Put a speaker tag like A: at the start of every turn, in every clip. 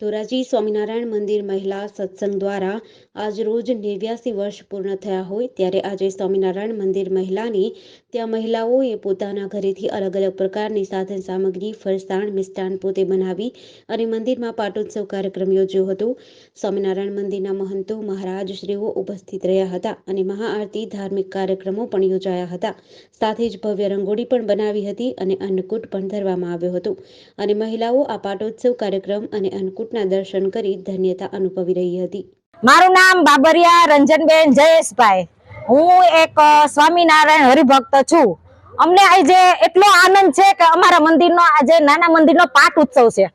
A: ધોરાજી સ્વામિનારાયણ મંદિર મહિલા સત્સંગ દ્વારા આજ રોજ નેવ્યાસી વર્ષ પૂર્ણ થયા હોય ત્યારે આજે સ્વામિનારાયણ મંદિર મહિલાની ત્યાં મહિલાઓએ પોતાના ઘરેથી અલગ અલગ પ્રકારની સાધન સામગ્રી, ફરસાણ, મિષ્ટાન પોતે બનાવી અને મંદિરમાં પાટોત્સવ કાર્યક્રમ યોજ્યો હતો. સ્વામિનારાયણ મંદિરના મહંતો, મહારાજશ્રીઓ ઉપસ્થિત રહ્યા હતા અને મહાઆરતી ધાર્મિક કાર્યક્રમો પણ યોજાયા હતા. સાથે જ ભવ્ય રંગોળી પણ બનાવી હતી અને અન્નકૂટ પણ ધરવામાં આવ્યો હતો. અને મહિલાઓ આ પાટોત્સવ કાર્યક્રમ અને અન્નકૂટના દર્શન કરી ધન્યતા અનુભવી રહી હતી.
B: મારું નામ બાબરિયા રંજનબેન જયેશભાઈ. હું એક સ્વામિનારાયણ હરિભક્ત છું. અમને આજે એટલો આનંદ છે કે અમારા મંદિરનો આજે નાના મંદિરનો પાઠ ઉત્સવ છે.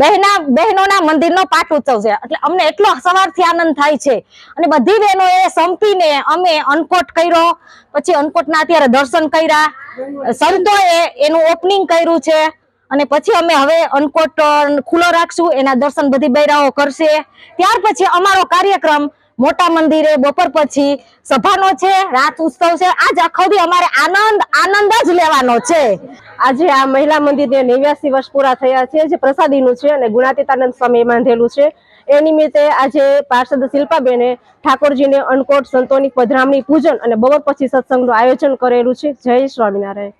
B: બહેના, બહેનોના મંદિરનો પાઠ ઉત્સવ છે. એટલે અમને એટલો સવારથી આનંદ થાય છે. અને બધી બહેનોએ સંપીને અમે અનકોટ કર્યો. પછી અનકોટના અત્યારે દર્શન કર્યા. સંતોએ એનું ઓપનિંગ કર્યું છે. અને પછી અમે હવે અન્નકોટ ખુલ્લો રાખશું, એના દર્શન બધી બૈરાઓ કરશે. ત્યાર પછી અમારો કાર્યક્રમ મોટા મંદિરે, બપોર પછી સભાનો છે, રાત ઉત્સવ છે. આજ આખો દી અમારે આનંદ આનંદ જ લેવાનો છે.
C: આજે આ મહિલા મંદિરને નેવ્યાસી વર્ષ પૂરા થયા છે. જે પ્રસાદીનું છે અને ગુણાતીતાનંદ સ્વામી બાંધેલું છે. એ નિમિત્તે આજે પાર્ષદ શિલ્પાબેને ઠાકોરજીને અન્નકોટ સંતોની પધરામણી પૂજન અને બપોર પછી સત્સંગનું આયોજન કરેલું છે. જય સ્વામિનારાયણ.